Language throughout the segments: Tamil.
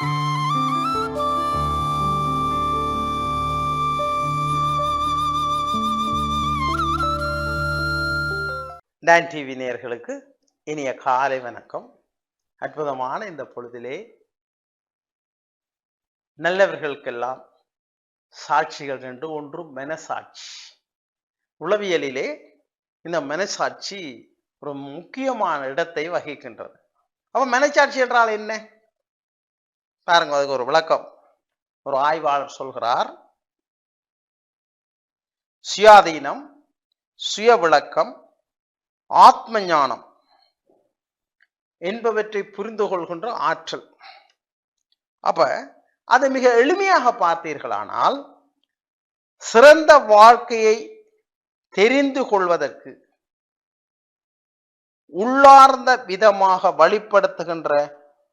டான் டிவி நேயர்களுக்கு இனிய காலை வணக்கம். அற்புதமான இந்த பொழுதிலே நல்லவர்களுக்கெல்லாம் சாட்சிகள் ரெண்டு ஒன்று மனசாட்சி. உளவியலிலே இந்த மனசாட்சி ஒரு முக்கியமான இடத்தை வகிக்கின்றது. அப்போ மனசாட்சி என்றால் என்ன? பாருங்க அதுக்கு ஒரு விளக்கம். ஒரு ஆய்வாளர் சொல்கிறார் சுயாதீனம் சுய விளக்கம் ஆத்ம ஞானம் என்பவற்றை புரிந்து கொள்கின்ற ஆற்றல். அப்ப அதை மிக எளிமையாக பார்த்தீர்களானால் சிறந்த வாழ்க்கையை தெரிந்து கொள்வதற்கு உள்ளார்ந்த விதமாக வழிப்படுத்துகின்ற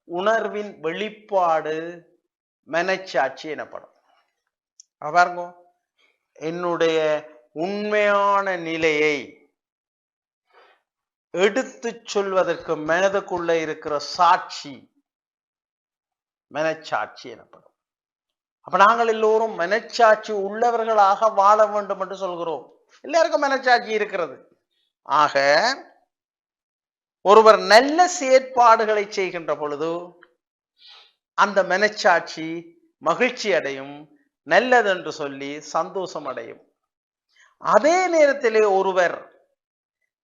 உணர்வின் வெளிப்பாடு மனச்சாட்சி எனப்படும். பாருங்க. என்னுடைய உண்மையான நிலையை எடுத்து சொல்வதற்கு மனதுக்குள்ள இருக்கிற சாட்சி மனச்சாட்சி எனப்படும். அப்ப நாங்கள் எல்லோரும் மனச்சாட்சி உள்ளவர்களாக வாழ வேண்டும் என்று சொல்கிறோம். எல்லாருக்கும் மனச்சாட்சி இருக்கிறது. ஆக ஒருவர் நல்ல செயற்பாடுகளை செய்கின்ற பொழுது அந்த மனச்சாட்சி மகிழ்ச்சி அடையும் நல்லதென்று சொல்லி சந்தோஷம் அடையும். அதே நேரத்திலே ஒருவர்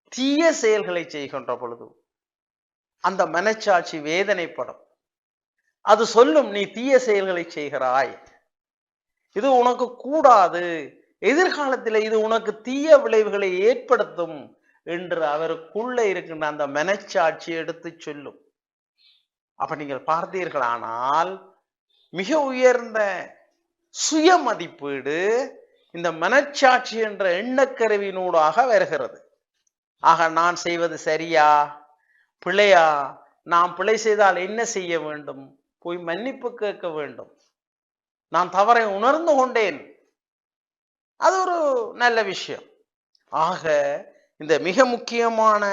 தீய செயல்களை செய்கின்ற பொழுது அந்த மனச்சாட்சி வேதனைப்படும். அது சொல்லும் நீ தீய செயல்களை செய்கிறாய். இது உனக்கு கூடாது. எதிர்காலத்தில் இது உனக்கு தீய விளைவுகளை ஏற்படுத்தும். என்று அவருக்குள்ள இருக்கின்ற அந்த மனச்சாட்சி எடுத்து சொல்லும். அப்ப நீங்கள் பார்த்தீர்களானால் மிக உயர்ந்த சுய மதிப்பீடு இந்த மனச்சாட்சி என்ற எண்ணக்கருவினூடாக வருகிறது. ஆக நான் செய்வது சரியா? பிழையா? நாம் பிழை செய்தால் என்ன செய்ய வேண்டும்? போய் மன்னிப்பு கேட்க வேண்டும். நான் தவறை உணர்ந்து கொண்டேன். அது ஒரு நல்ல விஷயம். ஆக இந்த மிக முக்கியமான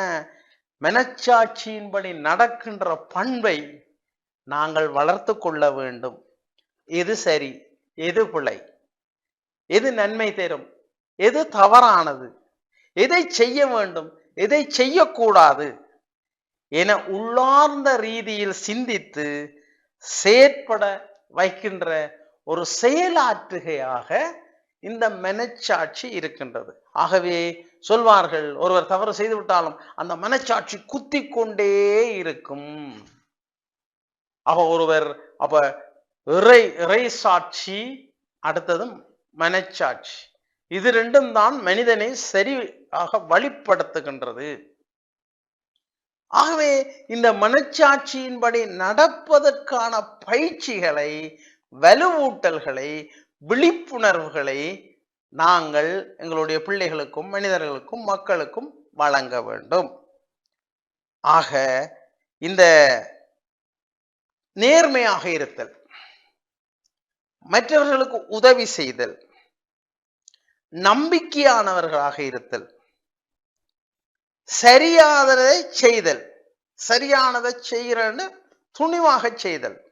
மனச்சாட்சியின்படி நடக்கின்ற பண்பை நாங்கள் வளர்த்து கொள்ள வேண்டும். எது சரி எது பிழை எது நன்மை தரும் எது தவறானது எதை செய்ய வேண்டும் எதை செய்யக்கூடாது என உள்ளார்ந்த ரீதியில் சிந்தித்து செயற்பட வைக்கின்ற ஒரு செயலாற்றுகையாக இந்த மனச்சாட்சி இருக்கின்றது. ஆகவே சொல்வார்கள் ஒருவர் தவறு செய்து விட்டாலும் அந்த மனச்சாட்சி குத்தி கொண்டே இருக்கும். அப்ப ஒருவர் அப்ப இறை இறை சாட்சி அடுத்ததும் மனச்சாட்சி. இது ரெண்டும் தான் மனிதனை சரியாக வழிப்படுத்துகின்றது. ஆகவே இந்த மனச்சாட்சியின்படி நடப்பதற்கான பயிற்சிகளை வலுவூட்டல்களை விழிப்புணர்வுகளை நாங்கள் எங்களுடைய பிள்ளைகளுக்கும் மனிதர்களுக்கும் மக்களுக்கும் வழங்க வேண்டும். ஆக இந்த நேர்மையாக இருத்தல் மற்றவர்களுக்கு உதவி செய்தல் நம்பிக்கையானவர்களாக இருத்தல் சரியானதை செய்தல் சரியானதை செய்கிறன்னு துணிவாக செய்தல்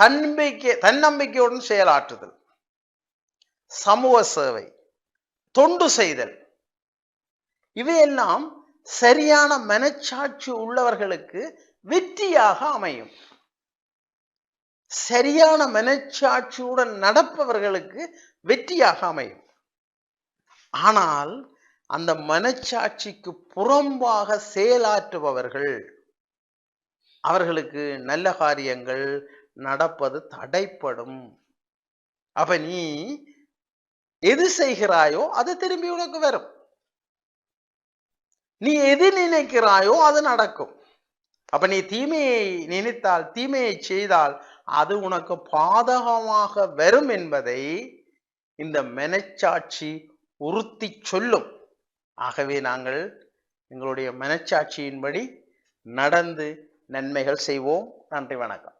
தன்னம்பிக்கை தன்னம்பிக்கையுடன் செயலாற்றுதல். சமூக சேவை தொண்டு செய்தல். இவையெல்லாம் சரியான மனச்சாட்சி உள்ளவர்களுக்கு வெற்றியாக அமையும். சரியான மனச்சாட்சியுடன் நடப்பவர்களுக்கு வெற்றியாக அமையும். ஆனால் அந்த மனச்சாட்சிக்கு புறம்பாக செயலாற்றுபவர்கள் அவர்களுக்கு நல்ல காரியங்கள் நடப்பது தடைப்படும். அப்ப நீ எது செய்கிறாயோ அது திரும்பி உனக்கு வரும். நீ எது நினைக்கிறாயோ அது நடக்கும். அப்ப நீ தீமையை நினைத்தால் தீமையை செய்தால் அது உனக்கு பாதகமாக வரும் என்பதை இந்த மனச்சாட்சி உறுத்தி சொல்லும். ஆகவே நாங்கள் எங்களுடைய மனச்சாட்சியின்படி நடந்து நன்மைகள் செய்வோம். நன்றி வணக்கம்.